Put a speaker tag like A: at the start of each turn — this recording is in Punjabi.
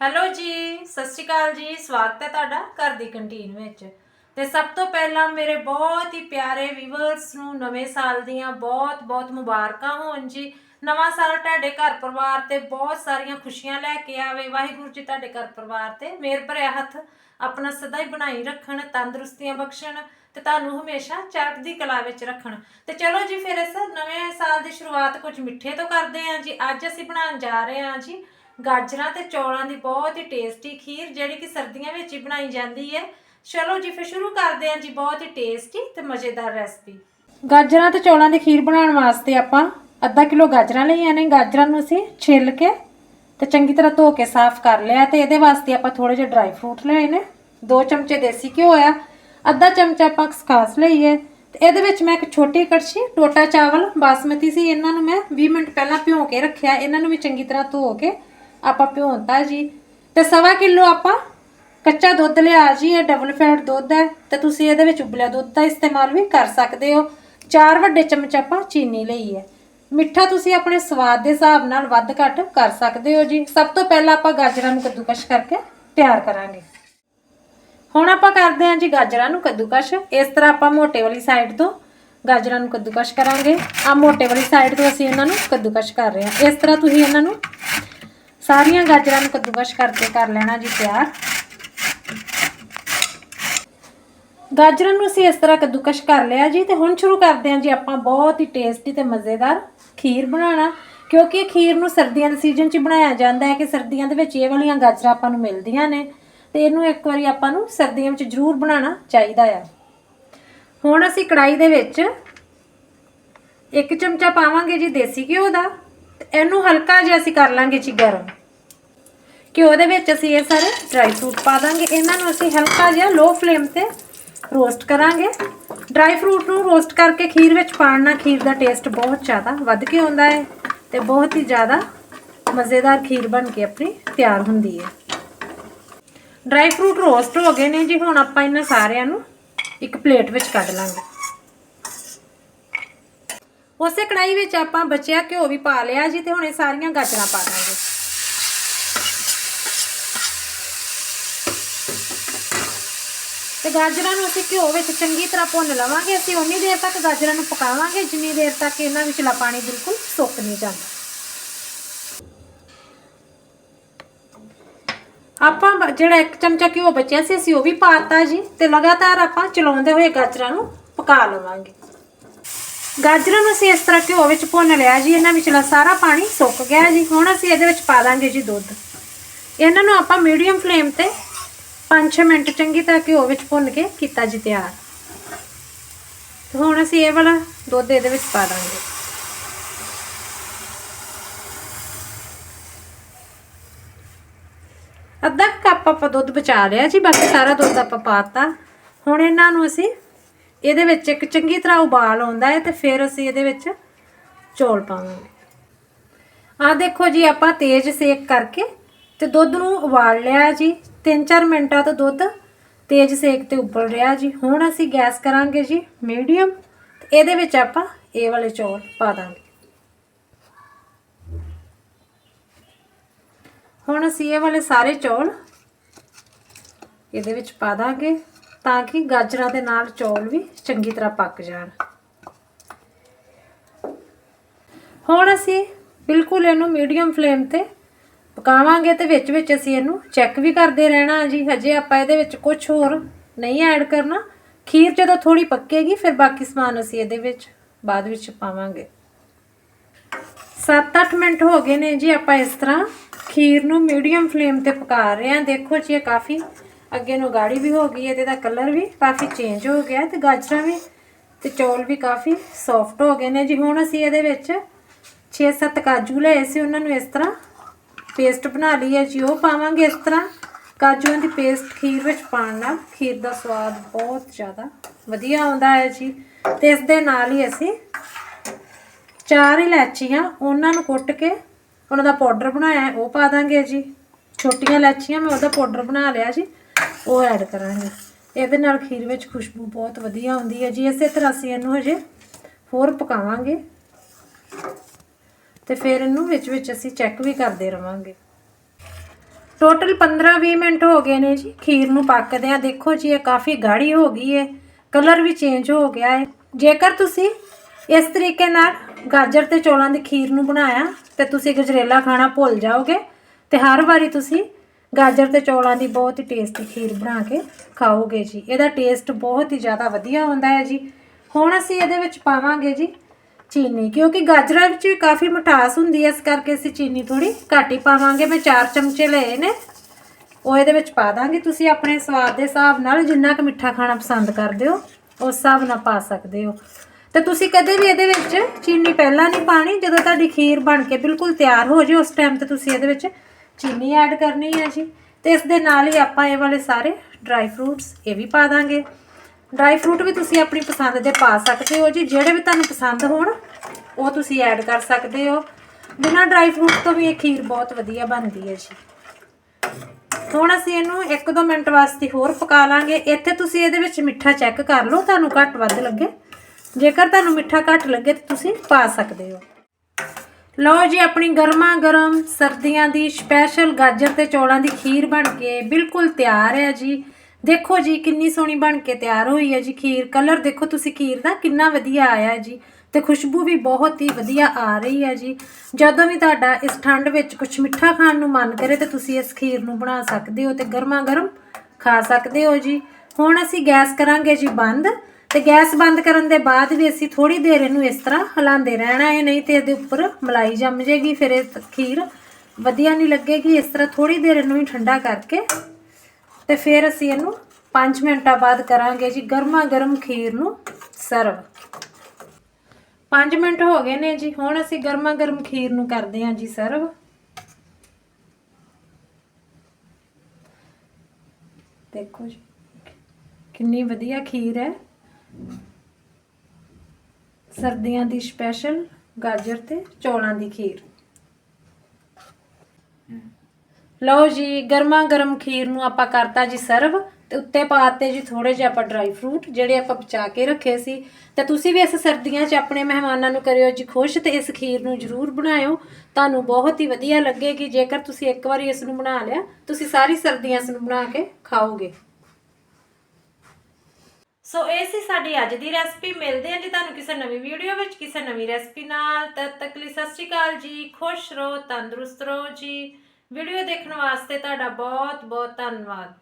A: ਹੈਲੋ ਜੀ, ਸਤਿ ਸ਼੍ਰੀ ਅਕਾਲ ਜੀ, ਸਵਾਗਤ ਹੈ ਤੁਹਾਡਾ ਘਰ ਦੀ ਕੰਟੀਨ ਵਿੱਚ। ਤੇ ਸਭ ਤੋਂ ਪਹਿਲਾਂ ਮੇਰੇ ਬਹੁਤ ਹੀ ਪਿਆਰੇ ਵੀਵਰਸ ਨੂੰ ਨਵੇਂ ਸਾਲ ਦੀਆਂ ਬਹੁਤ ਬਹੁਤ ਮੁਬਾਰਕਾਂ ਹੋਣ ਜੀ। ਨਵਾਂ ਸਾਲ ਤੁਹਾਡੇ ਘਰ ਪਰਿਵਾਰ ਤੇ ਬਹੁਤ ਸਾਰੀਆਂ ਖੁਸ਼ੀਆਂ ਲੈ ਕੇ ਆਵੇ। ਵਾਹਿਗੁਰੂ ਜੀ ਤੁਹਾਡੇ ਘਰ ਪਰਿਵਾਰ ਤੇ ਮੇਰ ਭਰਿਆ ਹੱਥ ਆਪਣਾ ਸਦਾ ਹੀ ਬਣਾਈ ਰੱਖਣ, ਤੰਦਰੁਸਤੀਆਂ ਬਖਸ਼ਣ ਤੇ ਤੁਹਾਨੂੰ ਹਮੇਸ਼ਾ ਚੜ੍ਹਦੀ ਕਲਾ ਵਿੱਚ ਰੱਖਣ। ਤੇ ਚਲੋ ਜੀ ਫਿਰ ਇਸ ਨਵੇਂ ਸਾਲ ਦੀ ਸ਼ੁਰੂਆਤ ਕੁਝ ਮਿੱਠੇ ਤੋਂ ਕਰਦੇ ਹਾਂ ਜੀ। ਅੱਜ ਅਸੀਂ ਬਣਾਉਣ ਜਾ ਰਹੇ ਹਾਂ ਜੀ ਗਾਜਰਾਂ ਤੇ ਚੌਲਾਂ ਦੀ ਬਹੁਤ ਹੀ ਟੇਸਟੀ ਖੀਰ ਜਿਹੜੀ ਕਿ ਸਰਦੀਆਂ ਵਿੱਚ ਹੀ ਬਣਾਈ ਜਾਂਦੀ ਹੈ। ਚਲੋ ਜੀ, ਫਿਰ ਸ਼ੁਰੂ ਕਰਦੇ ਹਾਂ ਜੀ, ਬਹੁਤ ਹੀ ਟੇਸਟੀ ਤੇ ਮਜ਼ੇਦਾਰ ਰੈਸਪੀ ਗਾਜਰਾਂ ਤੇ ਚੌਲਾਂ ਦੀ ਖੀਰ ਬਣਾਉਣ ਵਾਸਤੇ ਆਪਾਂ ਅੱਧਾ ਕਿਲੋ ਗਾਜਰਾਂ ਲਈਆਂ ਨੇ। ਗਾਜਰਾਂ ਨੂੰ ਅਸੀਂ ਛਿੱਲ ਕੇ ਤੇ ਚੰਗੀ ਤਰ੍ਹਾਂ ਧੋ ਕੇ ਸਾਫ਼ ਕਰ ਲਿਆ ਤੇ ਇਹਦੇ ਵਾਸਤੇ ਆਪਾਂ ਥੋੜੇ ਜਿਹੇ ਡਰਾਈ ਫਰੂਟ ਲਏ ਨੇ। 2 ਚਮਚੇ ਦੇਸੀ ਘਿਓ ਆ, ਅੱਧਾ ਚਮਚਾ ਆਪਾਂ ਖਸਖਾਸ ਲਈ ਹੈ ਤੇ ਇਹਦੇ ਵਿੱਚ ਮੈਂ ਇੱਕ ਛੋਟੀ ਕੜਛੀ, ਟੋਟਾ ਚਾਵਲ, ਬਾਸਮਤੀ ਸੀ, ਇਹਨਾਂ ਨੂੰ ਮੈਂ 20 ਮਿੰਟ ਪਹਿਲਾਂ ਭਿਓ ਕੇ ਰੱਖਿਆ। ਇਹਨਾਂ ਨੂੰ ਵੀ ਚੰਗੀ ਤਰ੍ਹਾਂ ਧੋ ਕੇ ਆਪਾਂ ਭਿਉਂਤਾ ਜੀ। ਤੇ ਸਵਾ ਕਿਲੋ ਆਪਾਂ ਕੱਚਾ ਦੁੱਧ ਲਿਆ ਜੀ, ਇਹ ਡਬਲ ਫੈਟ ਦੁੱਧ ਹੈ। ਤੇ ਤੁਸੀਂ ਇਹਦੇ ਵਿੱਚ ਉਬਲਿਆ ਦੁੱਧ ਦਾ ਇਸਤੇਮਾਲ ਵੀ ਕਰ ਸਕਦੇ ਹੋ। ਚਾਰ ਵੱਡੇ ਚਮਚ ਆਪਾਂ ਚੀਨੀ ਲਈ ਹੈ। ਮਿੱਠਾ ਤੁਸੀਂ ਆਪਣੇ ਸਵਾਦ ਦੇ ਹਿਸਾਬ ਨਾਲ ਵੱਧ ਘੱਟ ਕਰ ਸਕਦੇ ਹੋ ਜੀ। ਸਭ ਤੋਂ ਪਹਿਲਾਂ ਆਪਾਂ ਗਾਜਰਾਂ ਨੂੰ ਕੱਦੂਕਸ਼ ਕਰਕੇ ਤਿਆਰ ਕਰਾਂਗੇ। ਹੁਣ ਆਪਾਂ ਕਰਦੇ ਹਾਂ ਜੀ ਗਾਜਰਾਂ ਨੂੰ ਕੱਦੂਕਸ਼। ਇਸ ਤਰ੍ਹਾਂ ਆਪਾਂ ਮੋਟੇ ਵਾਲੀ ਸਾਈਡ ਤੋਂ ਗਾਜਰਾਂ ਨੂੰ ਕੱਦੂਕਸ਼ ਕਰਾਂਗੇ। ਆ ਮੋਟੇ ਵਾਲੀ ਸਾਈਡ ਤੋਂ ਅਸੀਂ ਇਹਨਾਂ ਨੂੰ ਕੱਦੂਕਸ਼ ਕਰ ਰਹੇ ਹਾਂ। ਇਸ ਤਰ੍ਹਾਂ ਤੁਸੀਂ ਇਹਨਾਂ ਨੂੰ ਸਾਰੀਆਂ ਗਾਜਰਾਂ ਨੂੰ ਕੱਦੂਕਸ਼ ਕਰਕੇ ਕਰ ਲੈਣਾ ਜੀ ਤਿਆਰ। ਗਾਜਰਾਂ ਨੂੰ ਅਸੀਂ ਇਸ ਤਰ੍ਹਾਂ ਕੱਦੂਕਸ਼ ਕਰ ਲਿਆ ਜੀ ਤੇ ਹੁਣ ਸ਼ੁਰੂ ਕਰਦੇ ਹਾਂ ਜੀ ਆਪਾਂ ਬਹੁਤ ਹੀ ਟੇਸਟੀ ਤੇ ਮਜ਼ੇਦਾਰ ਖੀਰ ਬਣਾਉਣਾ। ਕਿਉਂਕਿ ਇਹ ਖੀਰ ਨੂੰ ਸਰਦੀਆਂ ਦੇ ਸੀਜ਼ਨ 'ਚ ਬਣਾਇਆ ਜਾਂਦਾ ਹੈ ਕਿ ਸਰਦੀਆਂ ਦੇ ਵਿੱਚ ਇਹ ਵਾਲੀਆਂ ਗਾਜਰਾਂ ਆਪਾਂ ਨੂੰ ਮਿਲਦੀਆਂ ਨੇ। ਤੇ ਇਹਨੂੰ ਇੱਕ ਵਾਰੀ ਆਪਾਂ ਨੂੰ ਸਰਦੀਆਂ ਵਿੱਚ ਜ਼ਰੂਰ ਬਣਾਉਣਾ ਚਾਹੀਦਾ ਆ। ਹੁਣ ਅਸੀਂ ਕੜਾਈ ਦੇ ਵਿੱਚ ਇੱਕ ਚਮਚਾ ਪਾਵਾਂਗੇ ਜੀ ਦੇਸੀ ਘਿਓ ਦਾ। ਤੇ ਇਹਨੂੰ ਹਲਕਾ ਜਿਹਾ ਅਸੀਂ ਕਰ ਲਾਂਗੇ ਜੀ ਗਰਮ। ਘਿਓ ਦੇ ਵਿੱਚ ਅਸੀਂ ਇਹ ਸਾਰੇ ਡਰਾਈ ਫਰੂਟ ਪਾ ਦਾਂਗੇ। ਇਹਨਾਂ ਨੂੰ ਅਸੀਂ ਹਲਕਾ ਜਿਹਾ ਲੋ ਫਲੇਮ ਤੇ ਰੋਸਟ ਕਰਾਂਗੇ। ਡਰਾਈ ਫਰੂਟ ਨੂੰ ਰੋਸਟ ਕਰਕੇ ਖੀਰ ਵਿੱਚ ਪਾਉਣ ਨਾਲ ਖੀਰ ਦਾ ਟੇਸਟ ਬਹੁਤ ਜ਼ਿਆਦਾ ਵੱਧ ਕੇ ਆਉਂਦਾ ਹੈ ਤੇ ਬਹੁਤ ਹੀ ਜ਼ਿਆਦਾ ਮਜ਼ੇਦਾਰ ਖੀਰ ਬਣ ਕੇ ਆਪਣੀ ਤਿਆਰ ਹੁੰਦੀ ਹੈ। ਡਰਾਈ ਫਰੂਟ ਰੋਸਟ ਹੋ ਗਏ ਨੇ ਜੀ, ਹੁਣ ਆਪਾਂ ਇਹਨਾਂ ਸਾਰਿਆਂ ਨੂੰ ਇੱਕ ਪਲੇਟ ਵਿੱਚ ਕੱਢ ਲਾਂਗੇ। ਉਸੇ ਕੜਾਈ ਵਿੱਚ ਆਪਾਂ ਬਚਿਆ ਘਿਓ ਵੀ ਪਾ ਲਿਆ ਜੀ ਤੇ ਹੁਣ ਇਹ ਸਾਰੀਆਂ ਗਾਜਰਾਂ ਪਾ ਦਾਂਗੇ। ਤੇ ਗਾਜਰਾਂ ਨੂੰ ਅਸੀਂ ਘਿਓ ਵਿੱਚ ਚੰਗੀ ਤਰ੍ਹਾਂ ਭੁੰਨ ਲਵਾਂਗੇ, ਅਸੀਂ ਉਨੀ ਦੇਰ ਤੱਕ ਗਾਜਰਾਂ ਨੂੰ ਪਕਾਵਾਂਗੇ, ਜਿੰਨੀ ਦੇਰ ਤੱਕ ਇਹਨਾਂ ਵਿੱਚਲਾ ਪਾਣੀ ਬਿਲਕੁਲ ਸੁੱਕ ਨਹੀਂ ਜਾਂਦਾ। ਆਪਾਂ ਜਿਹੜਾ ਇੱਕ ਚਮਚਾ ਘਿਓ ਬਚਿਆ ਸੀ, ਅਸੀਂ ਉਹ ਵੀ ਪਾਤਾ ਜੀ ਤੇ ਲਗਾਤਾਰ ਆਪਾਂ ਚਲਾਉਂਦੇ ਹੋਏ ਗਾਜਰਾਂ ਨੂੰ ਪਕਾ ਲਵਾਂਗੇ। ਗਾਜਰਾਂ ਨੂੰ ਅਸੀਂ ਇਸ ਤਰ੍ਹਾਂ ਘਿਓ ਵਿੱਚ ਭੁੰਨ ਲਿਆ ਜੀ, ਇਹਨਾਂ ਵਿੱਚਲਾ ਸਾਰਾ ਪਾਣੀ ਸੁੱਕ ਗਿਆ ਜੀ। ਹੁਣ ਅਸੀਂ ਇਹਦੇ ਵਿੱਚ ਪਾ ਦਾਂਗੇ ਜੀ ਦੁੱਧ। ਇਹਨਾਂ ਨੂੰ ਆਪਾਂ ਮੀਡੀਅਮ ਫਲੇਮ ਤੇ 5-6 ਮਿੰਟ ਚੰਗੀ ਤਰ੍ਹਾਂ ਘਿਓ ਵਿੱਚ ਭੁੰਨ ਕੇ ਕੀਤਾ ਜੀ ਤਿਆਰ। ਤੇ ਹੁਣ ਅਸੀਂ ਇਹ ਵਾਲਾ ਦੁੱਧ ਇਹਦੇ ਵਿੱਚ ਪਾ ਦਾਂਗੇ। ਅੱਧਾ ਕੱਪ ਆਪਾਂ ਦੁੱਧ ਬਚਾ ਲਿਆ ਜੀ, ਬਾਕੀ ਸਾਰਾ ਦੁੱਧ ਆਪਾਂ ਪਾਤਾ ਹੁਣ ਇਹਨਾਂ ਨੂੰ ਅਸੀਂ ਇਹਦੇ ਵਿੱਚ ਇੱਕ ਚੰਗੀ ਤਰ੍ਹਾਂ ਉਬਾਲ ਆਉਂਦਾ ਹੈ ਤੇ ਫਿਰ ਅਸੀਂ ਇਹਦੇ ਵਿੱਚ ਚੌਲ ਪਾਵਾਂਗੇ। ਆ ਦੇਖੋ ਜੀ, ਆਪਾਂ ਤੇਜ਼ ਸੇਕ ਕਰਕੇ ਤੇ ਦੁੱਧ ਨੂੰ ਉਬਾਲ ਲਿਆ ਜੀ। 3-4 ਮਿੰਟਾਂ ਤੋਂ ਦੁੱਧ ਤੇਜ਼ ਸੇਕ ਤੇ ਉਬਲ ਰਿਹਾ ਜੀ। ਹੁਣ ਅਸੀਂ ਗੈਸ ਕਰਾਂਗੇ ਜੀ ਮੀਡੀਅਮ ਤੇ ਇਹਦੇ ਵਿੱਚ ਆਪਾਂ ਇਹ ਵਾਲੇ ਚੌਲ ਪਾ ਦਾਂਗੇ। ਹੁਣ ਅਸੀਂ ਇਹ ਵਾਲੇ ਸਾਰੇ ਚੌਲ ਇਹਦੇ ਵਿੱਚ ਪਾ ਦਾਂਗੇ ਤਾਂ ਕਿ ਗਾਜਰਾਂ ਦੇ ਨਾਲ ਚੌਲ ਵੀ ਚੰਗੀ ਤਰ੍ਹਾਂ ਪੱਕ ਜਾਣ। ਹੁਣ ਅਸੀਂ ਬਿਲਕੁਲ ਇਹਨੂੰ ਮੀਡੀਅਮ ਫਲੇਮ ਤੇ ਪਕਾਵਾਂਗੇ ਤੇ ਵਿੱਚ ਵਿੱਚ ਅਸੀਂ ਇਹਨੂੰ ਚੈੱਕ ਵੀ ਕਰਦੇ ਰਹਿਣਾ ਜੀ। ਹਜੇ ਆਪਾਂ ਇਹਦੇ ਵਿੱਚ ਕੁਝ ਹੋਰ ਨਹੀਂ ਐਡ ਕਰਨਾ। ਖੀਰ ਜਦੋਂ ਥੋੜੀ ਪੱਕੇਗੀ, ਫਿਰ ਬਾਕੀ ਸਮਾਨ ਅਸੀਂ ਇਹਦੇ ਵਿੱਚ ਬਾਅਦ ਵਿੱਚ ਪਾਵਾਂਗੇ। 7-8 ਮਿੰਟ ਹੋ ਗਏ ਨੇ ਜੀ ਆਪਾਂ ਇਸ ਤਰ੍ਹਾਂ ਖੀਰ ਨੂੰ ਮੀਡੀਅਮ ਫਲੇਮ ਤੇ ਪਕਾ ਰਹੇ ਹਾਂ। ਦੇਖੋ ਜੀ, ਇਹ ਕਾਫੀ ਅੱਗੇ ਨੂੰ ਗਾੜੀ ਵੀ ਹੋ ਗਈ ਹੈ ਤੇ ਇਹਦਾ ਕਲਰ ਵੀ ਕਾਫੀ ਚੇਂਜ ਹੋ ਗਿਆ ਤੇ ਗਾਜਰਾਂ ਵੀ ਤੇ ਚੌਲ ਵੀ ਕਾਫੀ ਸੌਫਟ ਹੋ ਗਏ ਨੇ ਜੀ। ਹੁਣ ਅਸੀਂ ਇਹਦੇ ਵਿੱਚ 6-7 ਕਾਜੂ ਲਏ ਸੀ, ਉਹਨਾਂ ਨੂੰ ਇਸ ਤਰ੍ਹਾਂ ਪੇਸਟ ਬਣਾ ਲਈ ਹੈ ਜੀ, ਉਹ ਪਾਵਾਂਗੇ ਇਸ ਤਰ੍ਹਾਂ। ਕਾਜੂਆਂ ਦੀ ਪੇਸਟ ਖੀਰ ਵਿੱਚ ਪਾਉਣ ਨਾਲ ਖੀਰ ਦਾ ਸਵਾਦ ਬਹੁਤ ਜ਼ਿਆਦਾ ਵਧੀਆ ਆਉਂਦਾ ਹੈ ਜੀ। ਤੇ ਇਸ ਦੇ ਨਾਲ ਹੀ ਅਸੀਂ ਚਾਰ ਇਲਾਚੀਆਂ, ਉਹਨਾਂ ਨੂੰ ਕੁੱਟ ਕੇ ਉਹਨਾਂ ਦਾ ਪਾਊਡਰ ਬਣਾਇਆ ਉਹ ਪਾ ਦਾਂਗੇ ਜੀ। ਛੋਟੀਆਂ ਇਲਾਚੀਆਂ, ਮੈਂ ਉਹਦਾ ਪਾਊਡਰ ਬਣਾ ਲਿਆ ਜੀ, ਉਹ ਐਡ ਕਰਾਂਗੇ। ਇਹਦੇ ਨਾਲ ਖੀਰ ਵਿੱਚ ਖੁਸ਼ਬੂ ਬਹੁਤ ਵਧੀਆ ਆਉਂਦੀ ਹੈ ਜੀ। ਇਸੇ ਤਰ੍ਹਾਂ ਅਸੀਂ ਇਹਨੂੰ ਹਜੇ ਹੋਰ ਪਕਾਵਾਂਗੇ। ਤੇ ਫਿਰ ਇਹਨੂੰ ਵਿੱਚ ਵਿੱਚ ਅਸੀਂ ਚੈੱਕ ਵੀ ਕਰਦੇ ਰਵਾਂਗੇ। ਟੋਟਲ 15-20 ਮਿੰਟ ਹੋ ਗਏ ਨੇ ਜੀ, ਖੀਰ ਨੂੰ ਪੱਕਦੇ ਆ ਦੇਖੋ ਜੀ, ਇਹ ਕਾਫੀ ਗਾੜੀ ਹੋ ਗਈ ਹੈ ਕਲਰ ਵੀ ਚੇਂਜ ਹੋ ਗਿਆ ਹੈ ਜੇਕਰ ਤੁਸੀਂ ਇਸ ਤਰੀਕੇ ਨਾਲ ਗਾਜਰ ਤੇ ਚੌਲਾਂ ਦੀ ਖੀਰ ਨੂੰ ਬਣਾਇਆ ਤੇ ਤੁਸੀਂ ਗਜਰੇਲਾ ਖਾਣਾ ਭੁੱਲ ਜਾਓਗੇ ਤੇ ਹਰ ਵਾਰੀ ਤੁਸੀਂ ਗਾਜਰ ਤੇ ਚੌਲਾਂ ਦੀ ਬਹੁਤ ਹੀ ਟੇਸਟੀ ਖੀਰ ਬਣਾ ਕੇ ਖਾਓਗੇ ਜੀ। ਇਹਦਾ ਟੇਸਟ ਬਹੁਤ ਹੀ ਜ਼ਿਆਦਾ ਵਧੀਆ ਹੁੰਦਾ ਹੈ ਜੀ। ਹੁਣ ਅਸੀਂ ਇਹਦੇ ਵਿੱਚ ਪਾਵਾਂਗੇ ਜੀ ਚੀਨੀ, ਕਿਉਂਕਿ ਗਾਜਰਾਂ ਵਿੱਚ ਵੀ ਕਾਫੀ ਮਿਠਾਸ ਹੁੰਦੀ ਹੈ, ਇਸ ਕਰਕੇ ਅਸੀਂ ਚੀਨੀ ਥੋੜੀ ਘੱਟ ਹੀ ਪਾਵਾਂਗੇ। ਮੈਂ 4 ਚਮਚੇ ਲਏ ਨੇ, ਉਹ ਇਹਦੇ ਵਿੱਚ ਪਾ ਦਾਂਗੇ। ਤੁਸੀਂ ਆਪਣੇ ਸਵਾਦ ਦੇ ਹਿਸਾਬ ਨਾਲ ਜਿੰਨਾ ਕੁ ਮਿੱਠਾ ਖਾਣਾ ਪਸੰਦ ਕਰਦੇ ਹੋ, ਉਸ ਹਿਸਾਬ ਨਾਲ ਪਾ ਸਕਦੇ ਹੋ। ਤੇ ਤੁਸੀਂ ਕਦੇ ਵੀ ਇਹਦੇ ਵਿੱਚ ਚੀਨੀ ਪਹਿਲਾਂ ਨਹੀਂ ਪਾਣੀ, ਜਦੋਂ ਤੁਹਾਡੀ ਖੀਰ ਬਣ ਕੇ ਬਿਲਕੁਲ ਤਿਆਰ ਹੋ ਜੇ, ਉਸ ਟਾਈਮ ਤੇ ਤੁਸੀਂ ਇਹਦੇ ਵਿੱਚ ਚੀਨੀ ਐਡ ਕਰਨੀ ਹੈ ਜੀ। ਤੇ ਇਸ ਦੇ ਨਾਲ ਹੀ ਆਪਾਂ ਇਹ ਵਾਲੇ ਸਾਰੇ ਡਰਾਈ ਫਰੂਟਸ ਇਹ ਵੀ ਪਾ ਦਾਂਗੇ। ਡਰਾਈ ਫਰੂਟ ਵੀ ਤੁਸੀਂ ਆਪਣੀ ਪਸੰਦ ਦੇ ਪਾ ਸਕਦੇ ਹੋ ਜੀ, ਜਿਹੜੇ ਵੀ ਤੁਹਾਨੂੰ ਪਸੰਦ ਹੋਣ, ਉਹ ਤੁਸੀਂ ਐਡ ਕਰ ਸਕਦੇ ਹੋ। ਬਿਨਾਂ ਡਰਾਈ ਫਰੂਟ ਤੋਂ ਵੀ ਇਹ ਖੀਰ ਬਹੁਤ ਵਧੀਆ ਬਣਦੀ ਹੈ ਜੀ। ਹੁਣ ਅਸੀਂ ਇਹਨੂੰ 1-2 ਮਿੰਟ ਵਾਸਤੇ ਹੋਰ ਪਕਾ ਲਾਂਗੇ। ਇੱਥੇ ਤੁਸੀਂ ਇਹਦੇ ਵਿੱਚ ਮਿੱਠਾ ਚੈੱਕ ਕਰ ਲਓ, ਤੁਹਾਨੂੰ ਘੱਟ ਵੱਧ ਲੱਗੇ। ਜੇਕਰ ਤੁਹਾਨੂੰ ਮਿੱਠਾ ਘੱਟ ਲੱਗੇ ਤਾਂ ਤੁਸੀਂ ਪਾ ਸਕਦੇ ਹੋ। ਲਓ ਜੀ, ਆਪਣੀ ਗਰਮਾ ਗਰਮ ਸਰਦੀਆਂ ਦੀ ਸਪੈਸ਼ਲ ਗਾਜਰ ਤੇ ਚੌਲਾਂ ਦੀ ਖੀਰ ਬਣ ਕੇ ਬਿਲਕੁਲ ਤਿਆਰ ਹੈ ਜੀ। ਦੇਖੋ ਜੀ, ਕਿੰਨੀ ਸੋਹਣੀ ਬਣ ਕੇ ਤਿਆਰ ਹੋਈ ਹੈ ਜੀ ਖੀਰ। ਕਲਰ ਦੇਖੋ ਤੁਸੀਂ ਖੀਰ ਦਾ ਕਿੰਨਾ ਵਧੀਆ ਆਇਆ ਜੀ। ਤੇ ਖੁਸ਼ਬੂ ਵੀ ਬਹੁਤ ਹੀ ਵਧੀਆ ਆ ਰਹੀ ਹੈ ਜੀ। ਜਦੋਂ ਵੀ ਤੁਹਾਡਾ ਇਸ ਠੰਡ ਵਿੱਚ ਕੁਝ ਮਿੱਠਾ ਖਾਣ ਨੂੰ ਮਨ ਕਰੇ ਤੇ ਤੁਸੀਂ ਇਸ ਖੀਰ ਨੂੰ ਬਣਾ ਸਕਦੇ ਹੋ ਤੇ ਗਰਮਾ ਗਰਮ ਖਾ ਸਕਦੇ ਹੋ ਜੀ। ਹੁਣ ਅਸੀਂ ਗੈਸ ਕਰਾਂਗੇ ਜੀ ਬੰਦ ਤੇ ਗੈਸ ਬੰਦ ਕਰਨ ਦੇ ਬਾਅਦ ਵੀ ਅਸੀਂ ਥੋੜੀ ਦੇਰ ਇਹਨੂੰ ਇਸ ਤਰ੍ਹਾਂ ਹਿਲਾਉਂਦੇ ਰਹਿਣਾ ਹੈ। ਨਹੀਂ ਤੇ ਇਹਦੇ ਉੱਪਰ ਮਲਾਈ ਜੰਮ ਜਾਏਗੀ ਫਿਰ ਇਹ ਖੀਰ ਵਧੀਆ ਨਹੀਂ ਲੱਗੇਗੀ। ਇਸ ਤਰ੍ਹਾਂ ਥੋੜੀ ਦੇਰ ਇਹਨੂੰ ਹੀ ਠੰਡਾ ਕਰਕੇ ਤੇ ਫਿਰ ਅਸੀਂ ਇਹਨੂੰ 5 ਮਿੰਟਾਂ ਬਾਅਦ ਕਰਾਂਗੇ ਜੀ ਗਰਮਾ ਗਰਮ ਖੀਰ ਨੂੰ ਸਰਵ। 5 ਮਿੰਟ ਹੋ ਗਏ ਨੇ ਜੀ, ਹੁਣ ਅਸੀਂ ਗਰਮਾ ਗਰਮ ਖੀਰ ਨੂੰ ਕਰਦੇ ਹਾਂ ਜੀ ਸਰਵ। ਦੇਖੋ ਜੀ, ਕਿੰਨੀ ਵਧੀਆ ਖੀਰ ਹੈ। ਸਰਦੀਆਂ ਦੀ ਸਪੈਸ਼ਲ ਗਾਜਰ ਤੇ ਚੌਲਾਂ ਦੀ ਖੀਰ। ਲਓ ਜੀ, ਗਰਮਾ ਗਰਮ ਖੀਰ ਨੂੰ ਆਪਾਂ ਕਰਤਾ ਜੀ ਸਰਵ, ਤੇ ਉੱਤੇ ਪਾਤੇ ਜੀ ਥੋੜੇ ਜਿਹਾ ਆਪਾਂ ਡਰਾਈ ਫਰੂਟ ਜਿਹੜੇ ਆਪਾਂ ਬਚਾ ਕੇ ਰੱਖੇ ਸੀ। ਤੇ ਤੁਸੀਂ ਵੀ ਇਸ ਸਰਦੀਆਂ 'ਚ ਆਪਣੇ ਮਹਿਮਾਨਾਂ ਨੂੰ ਕਰਿਓ ਜੀ ਖੁਸ਼, ਤੇ ਇਸ ਖੀਰ ਨੂੰ ਜ਼ਰੂਰ ਬਣਾਇਓ। ਤੁਹਾਨੂੰ ਬਹੁਤ ਹੀ ਵਧੀਆ ਲੱਗੇਗੀ, ਜੇਕਰ ਤੁਸੀਂ ਇੱਕ ਵਾਰੀ ਇਸ ਨੂੰ ਬਣਾ ਲਿਆ, ਤੁਸੀਂ ਸਾਰੀ ਸਰਦੀਆਂ ਇਸ ਨੂੰ ਬਣਾ ਕੇ ਖਾਓਗੇ। ਸੋ ਇਹ ਸੀ ਸਾਡੀ ਅੱਜ ਦੀ ਰੈਸਪੀ ਮਿਲਦੇ ਹਾਂ ਜੀ ਤੁਹਾਨੂੰ ਕਿਸੇ ਨਵੀਂ ਵੀਡੀਓ ਵਿੱਚ, ਕਿਸੇ ਨਵੀਂ ਰੈਸਪੀ ਨਾਲ। ਤਦ ਤੱਕ ਲਈ ਸਤਿ ਸ਼੍ਰੀ ਅਕਾਲ ਜੀ। ਖੁਸ਼ ਰਹੋ, ਤੰਦਰੁਸਤ ਰਹੋ ਜੀ। ਵੀਡੀਓ ਦੇਖਣ ਵਾਸਤੇ ਤੁਹਾਡਾ ਬਹੁਤ ਬਹੁਤ ਧੰਨਵਾਦ।